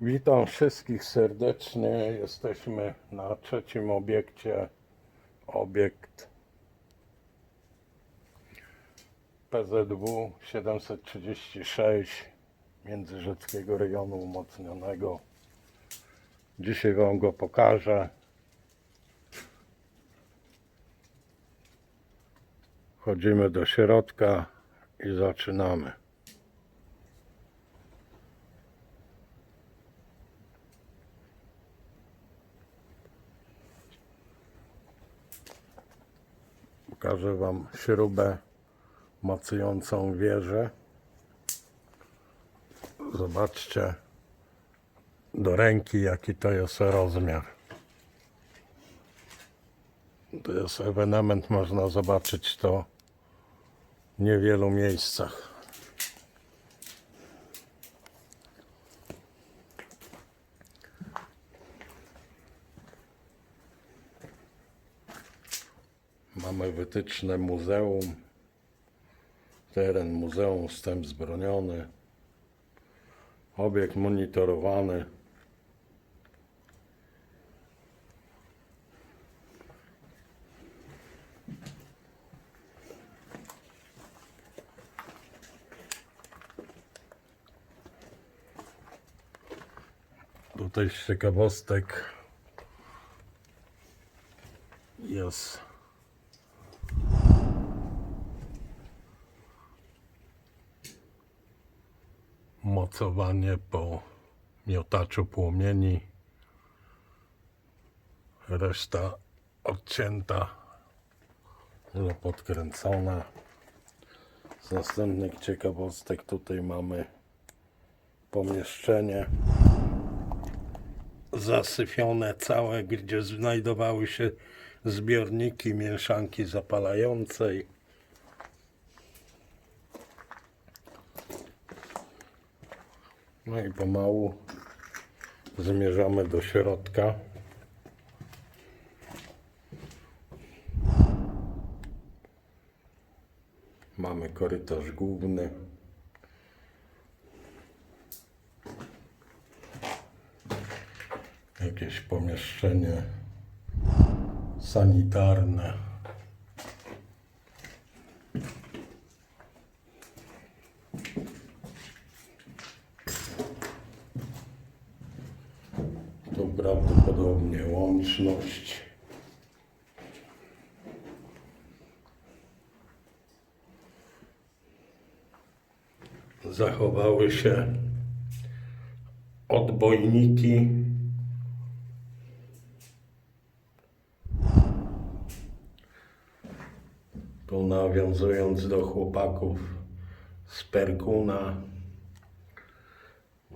Witam wszystkich serdecznie. Jesteśmy na trzecim obiekcie. Obiekt PZW 736 Międzyrzeckiego Rejonu Umocnionego. Dzisiaj Wam go pokażę. Wchodzimy do środka i zaczynamy. Pokażę Wam śrubę mocującą wieżę. Zobaczcie do ręki jaki to jest rozmiar. To jest ewenement, można zobaczyć to w niewielu miejscach. Mamy wytyczne muzeum. Teren muzeum, wstęp zbroniony. Obiekt monitorowany. Tutaj z ciekawostek jest mocowanie po miotaczu płomieni. Reszta odcięta, ale podkręcona. Z następnych ciekawostek tutaj mamy pomieszczenie zasyfione całe, gdzie znajdowały się zbiorniki mieszanki zapalającej. No i pomału zmierzamy do środka. Mamy korytarz główny. Jakieś pomieszczenie sanitarne. To prawdopodobnie Zachowały się odbojniki. Tu nawiązując do chłopaków z Perkuna,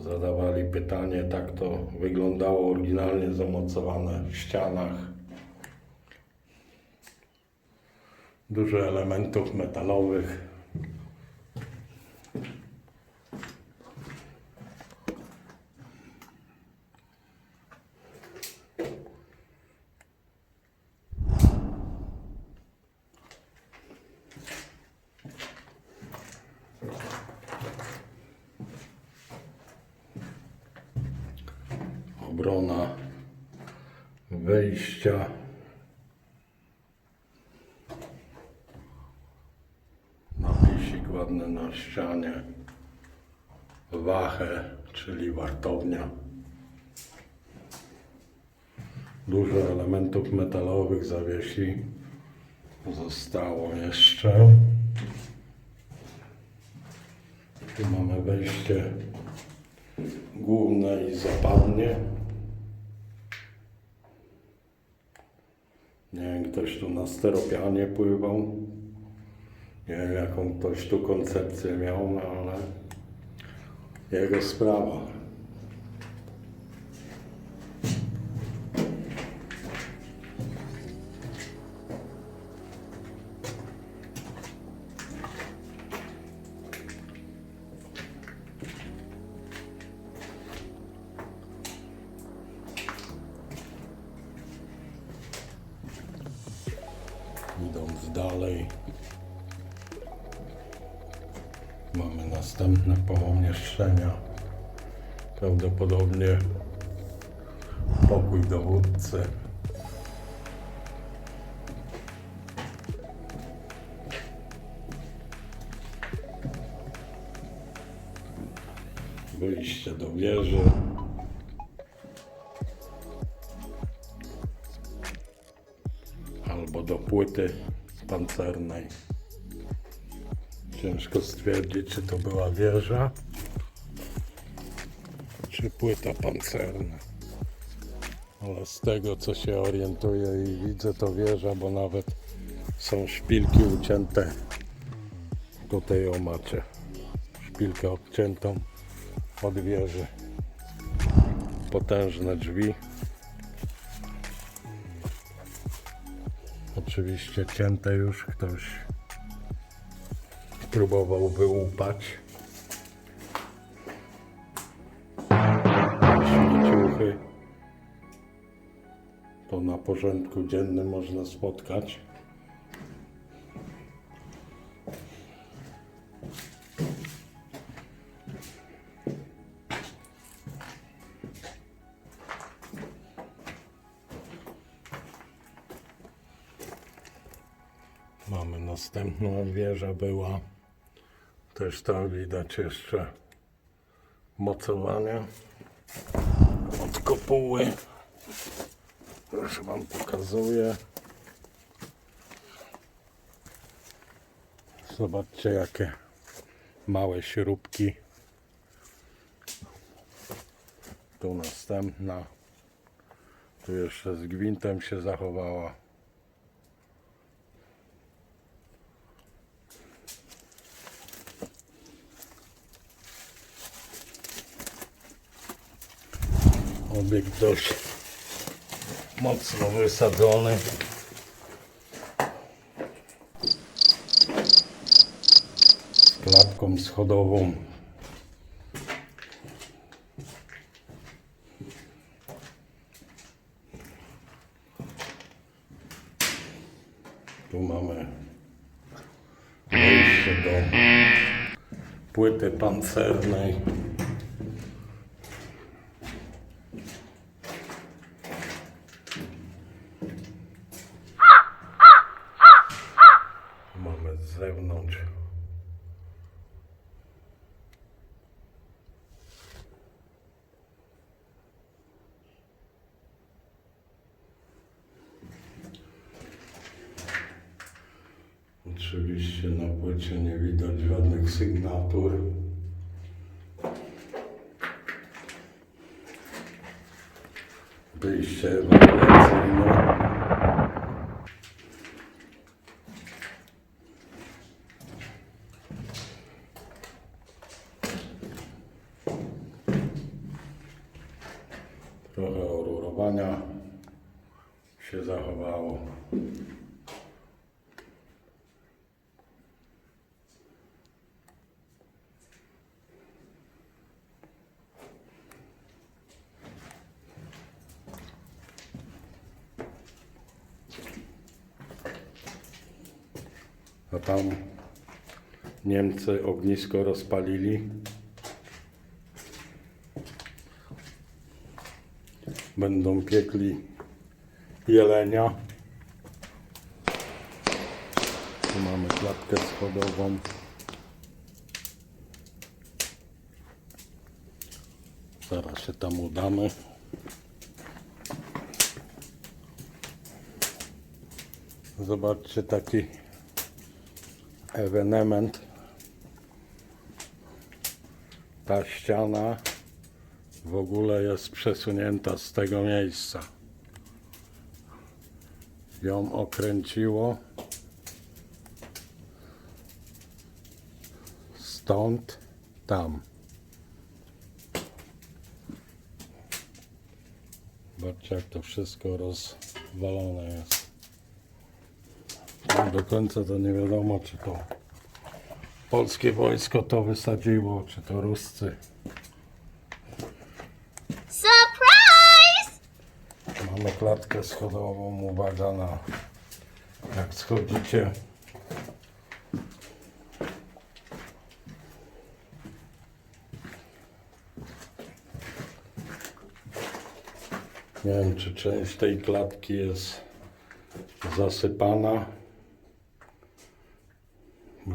zadawali pytanie, tak to wyglądało oryginalnie zamocowane w ścianach. Dużo elementów metalowych. Wejścia. Napisik ładny na ścianie. Wachę, czyli wartownia. Dużo elementów metalowych zawiesi. Zostało jeszcze. Tu mamy wejście główne i zapadnie. Nie wiem, ktoś tu na steropianie pływał. Nie wiem, jaką ktoś tu koncepcję miał, ale jego sprawa. Następne pomieszczenia. Prawdopodobnie pokój dowódcy. Wyjście do wieży. Albo do płyty pancernej. Ciężko stwierdzić, czy to była wieża, czy płyta pancerna. Ale z tego, co się orientuję i widzę, to wieża, bo nawet są szpilki ucięte ku tej omacie. Szpilkę odciętą od wieży. Potężne drzwi. Oczywiście cięte już ktoś próbował wyłupać. Śmieciuchy to na porządku dziennym można spotkać. Mamy następną wieża była. Też tam widać jeszcze mocowania od kopuły. Już wam pokazuję. Zobaczcie jakie małe śrubki. Tu następna. Tu jeszcze z gwintem się zachowała. Obiekt dość mocno wysadzony. Z klatką schodową. Tu mamy wejście do płyty pancernej. Mamy z zewnątrz. Oczywiście na płycie nie widać żadnych sygnatur. Wyjście ewakuacyjne. Trochę orurowania się zachowało. A tam Niemcy ognisko rozpalili. będą piekli jelenia. Tu mamy klatkę schodową. Zaraz się tam udamy. Zobaczcie taki ewenement. Ta ściana w ogóle jest przesunięta z tego miejsca. Ją okręciło stąd tam. Zobaczcie jak to wszystko rozwalone jest. No, do końca to nie wiadomo czy to polskie wojsko to wysadziło, czy to Ruscy. Surprise! Mamy klatkę schodową, uwaga na jak schodzicie. Nie wiem, czy część tej klatki jest zasypana.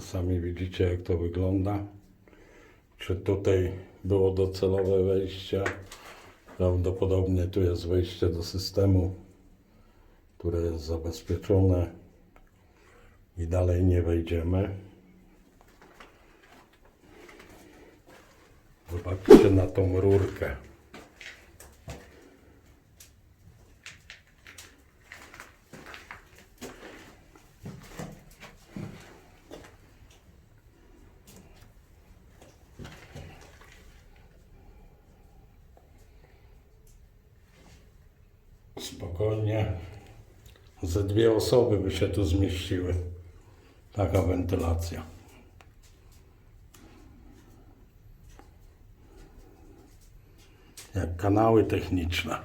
Sami widzicie, jak to wygląda. Czy tutaj było docelowe wejście? Prawdopodobnie tu jest wejście do systemu, które jest zabezpieczone i dalej nie wejdziemy. Zobaczcie na tą rurkę. Osoby by się tu zmieściły. Taka wentylacja. Jak kanały techniczne.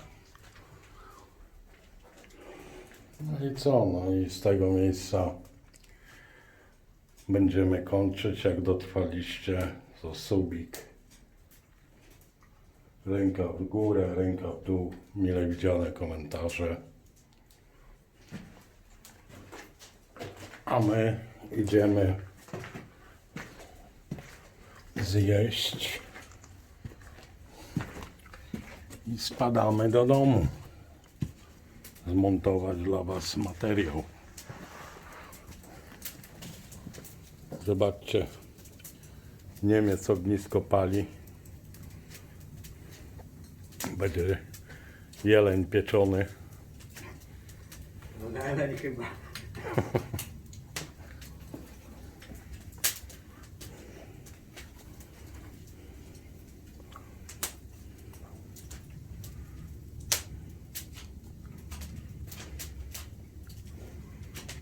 No i co? No i z tego miejsca będziemy kończyć. Jak dotrwaliście, to subik. Ręka w górę, ręka w dół. Mile widziane komentarze. A my idziemy zjeść i spadamy do domu. Zmontować dla Was materiał. Zobaczcie, Niemiec ognisko pali. Będzie jeleń pieczony. No dalej chyba.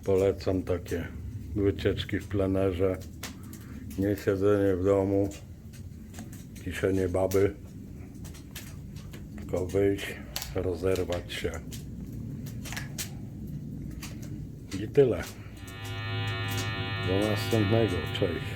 Polecam takie wycieczki w plenerze. Nie siedzenie w domu, kiszenie baby, tylko wyjść, rozerwać się. I tyle. Do następnego. Cześć.